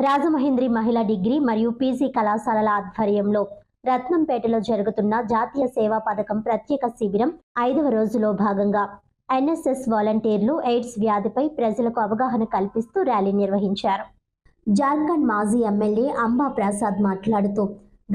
రాజమహేంద్రి మహిళా డిగ్రీ మరియు పీజీ కళాశాలల ఆధ్వర్యంలో రత్నంపేటలో జరుగుతున్న జాతీయ సేవా పథకం ప్రత్యేక శిబిరం ఐదవ రోజులో భాగంగా ఎన్ఎస్ఎస్ వాలంటీర్లు ఎయిడ్స్ వ్యాధిపై ప్రజలకు అవగాహన కల్పిస్తూ ర్యాలీ నిర్వహించారు. జార్ఖండ్ మాజీ ఎమ్మెల్యే అంబా ప్రసాద్ మాట్లాడుతూ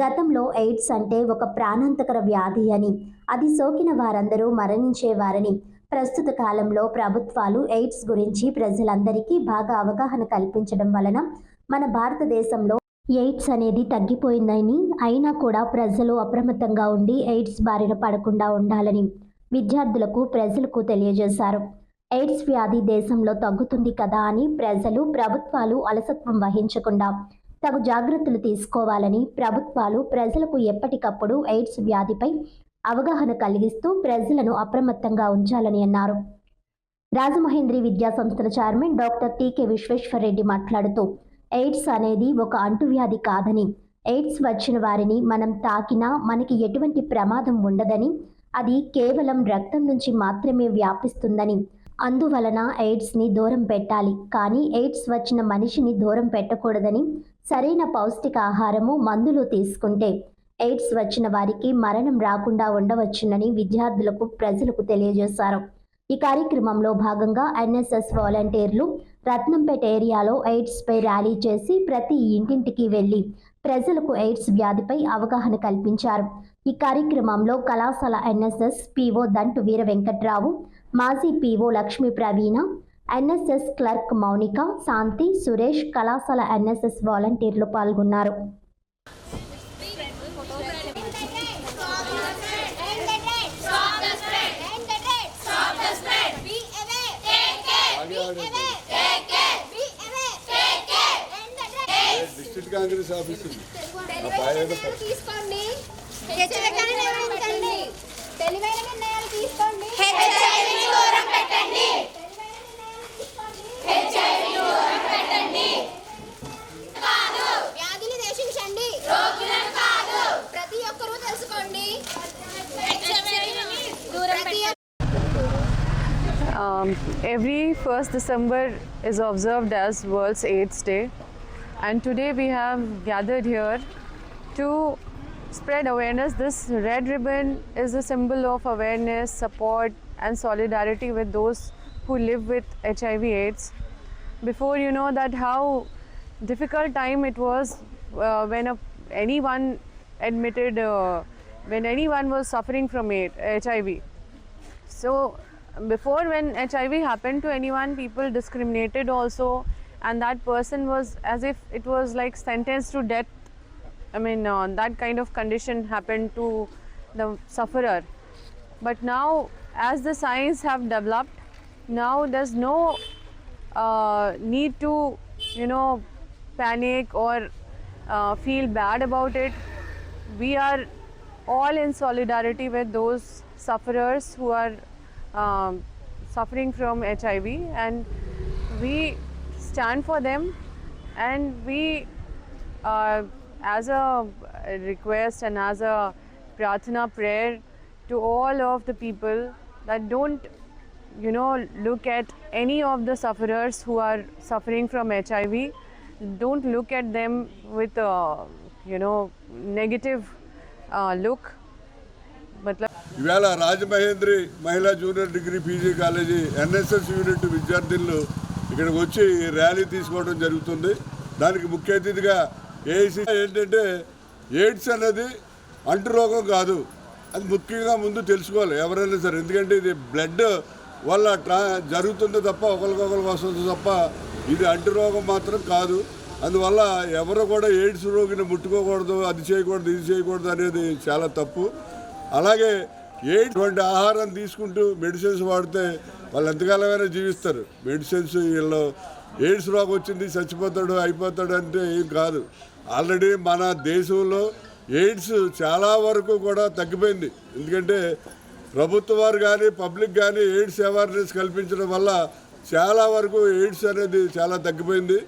గతంలో ఎయిడ్స్ అంటే ఒక ప్రాణాంతకర వ్యాధి అని అది సోకిన వారందరూ మరణించేవారని ప్రస్తుత కాలంలో ప్రభుత్వాలు ఎయిడ్స్ గురించి ప్రజలందరికీ బాగా అవగాహన కల్పించడం వలన మన భారతదేశంలో ఎయిడ్స్ అనేది తగ్గిపోయిందని అయినా కూడా ప్రజలు అప్రమత్తంగా ఉండి ఎయిడ్స్ బారిన పడకుండా ఉండాలని విద్యార్థులకు ప్రజలకు తెలియజేశారు. ఎయిడ్స్ వ్యాధి దేశంలో తగ్గుతుంది కదా అని ప్రజలు ప్రభుత్వాలు అలసత్వం వహించకుండా తగు జాగ్రత్తలు తీసుకోవాలని ప్రభుత్వాలు ప్రజలకు ఎప్పటికప్పుడు ఎయిడ్స్ వ్యాధిపై అవగాహన కలిగిస్తూ ప్రజలను అప్రమత్తంగా ఉంచాలని అన్నారు. రాజమహేంద్రి విద్యా సంస్థల చైర్మన్ డాక్టర్ టీకే విశ్వేశ్వరరెడ్డి మాట్లాడుతూ ఎయిడ్స్ అనేది ఒక అంటువ్యాధి కాదని ఎయిడ్స్ వచ్చిన వారిని మనం తాకినా మనకి ఎటువంటి ప్రమాదం ఉండదని అది కేవలం రక్తం నుంచి మాత్రమే వ్యాపిస్తుందని. అందువలన ఎయిడ్స్ని దూరం పెట్టాలి. కానీ ఎయిడ్స్ వచ్చిన మనిషిని దూరం పెట్టకూడదని సరైన పౌష్టికాహారము మందులు తీసుకుంటే ఎయిడ్స్ వచ్చిన వారికి మరణం రాకుండా ఉండవచ్చునని విద్యార్థులకు ప్రజలకు తెలియజేశారు. ఈ కార్యక్రమంలో భాగంగా ఎన్ఎస్ఎస్ వాలంటీర్లు రత్నంపేట ఏరియాలో ఎయిడ్స్పై ర్యాలీ చేసి ప్రతి ఇంటింటికి వెళ్ళి ప్రజలకు ఎయిడ్స్ వ్యాధిపై అవగాహన కల్పించారు. ఈ కార్యక్రమంలో కళాశాల ఎన్ఎస్ఎస్ పీఓ దంటు వీర వెంకట్రావు మాజీ PO Lakshmi Praveena NSS clerk Mounika Shanti Suresh కళాశాల ఎన్ఎస్ఎస్ వాలంటీర్లు పాల్గొన్నారు. Be away! Be away! వ్యాధిని దేశించండి రోగులను కాదు ప్రతి ఒక్కరూ తెలుసుకోండి ప్రతి Um, every 1st December is observed as World's AIDS Day, and today we have gathered here to spread awareness. This red ribbon is a symbol of awareness, support, and solidarity with those who live with HIV/AIDS. Before you know that how difficult time it was uh, when a, anyone admitted uh, when anyone was suffering from AIDS, HIV. So before when HIV happened to anyone, people discriminated also, and that person was as if it was like sentenced to death. I mean, uh, that kind of condition happened to the sufferer. But now, as the science have developed, now there's no uh, need to, you know, panic or uh, feel bad about it. We are all in solidarity with those sufferers who are um, suffering from HIV, and we stand for them, and we, uh, as a request and as a prarthana prayer to all of the people that don't you know look at any of the sufferers who are suffering from hiv don't look at them with a you know negative uh, look but ఇవాళ రాజమహేంద్రి మహిళా junior degree PG college NSS unit విద్యార్థులు ఇక్కడికి వచ్చి rally తీసుకోవడం జరుగుతుంది. దానికి ముఖ్య అతిథిగా ఏఐసి ఏంటంటే ఎయిడ్స్ అనేది అంటురోగం కాదు. అది ముఖ్యంగా ముందు తెలుసుకోవాలి ఎవరైనా సరే. ఎందుకంటే ఇది బ్లడ్ వల్ల ట్రా జరుగుతుంది తప్ప ఒకరికొకరికి వస్తుంది తప్ప ఇది అంటురోగం మాత్రం కాదు. అందువల్ల ఎవరు కూడా ఎయిడ్స్ రోగిని ముట్టుకోకూడదు అది చేయకూడదు ఇది చేయకూడదు అనేది చాలా తప్పు. అలాగే ఎయిడ్స్ వంటి ఆహారం తీసుకుంటూ మెడిసిన్స్ వాడితే వాళ్ళు ఎంతకాలమైనా జీవిస్తారు. మెడిసిన్స్ వీళ్ళు ఎయిడ్స్ రోగం వచ్చింది చచ్చిపోతాడు అయిపోతాడు అంటే ఏం కాదు. ఆల్రెడీ మన దేశంలో ఎయిడ్స్ చాలా వరకు కూడా తగ్గిపోయింది. ఎందుకంటే ప్రభుత్వ వారు కానీ పబ్లిక్ కానీ ఎయిడ్స్ అవేర్నెస్ కల్పించడం వల్ల చాలా వరకు ఎయిడ్స్ అనేది చాలా తగ్గిపోయింది.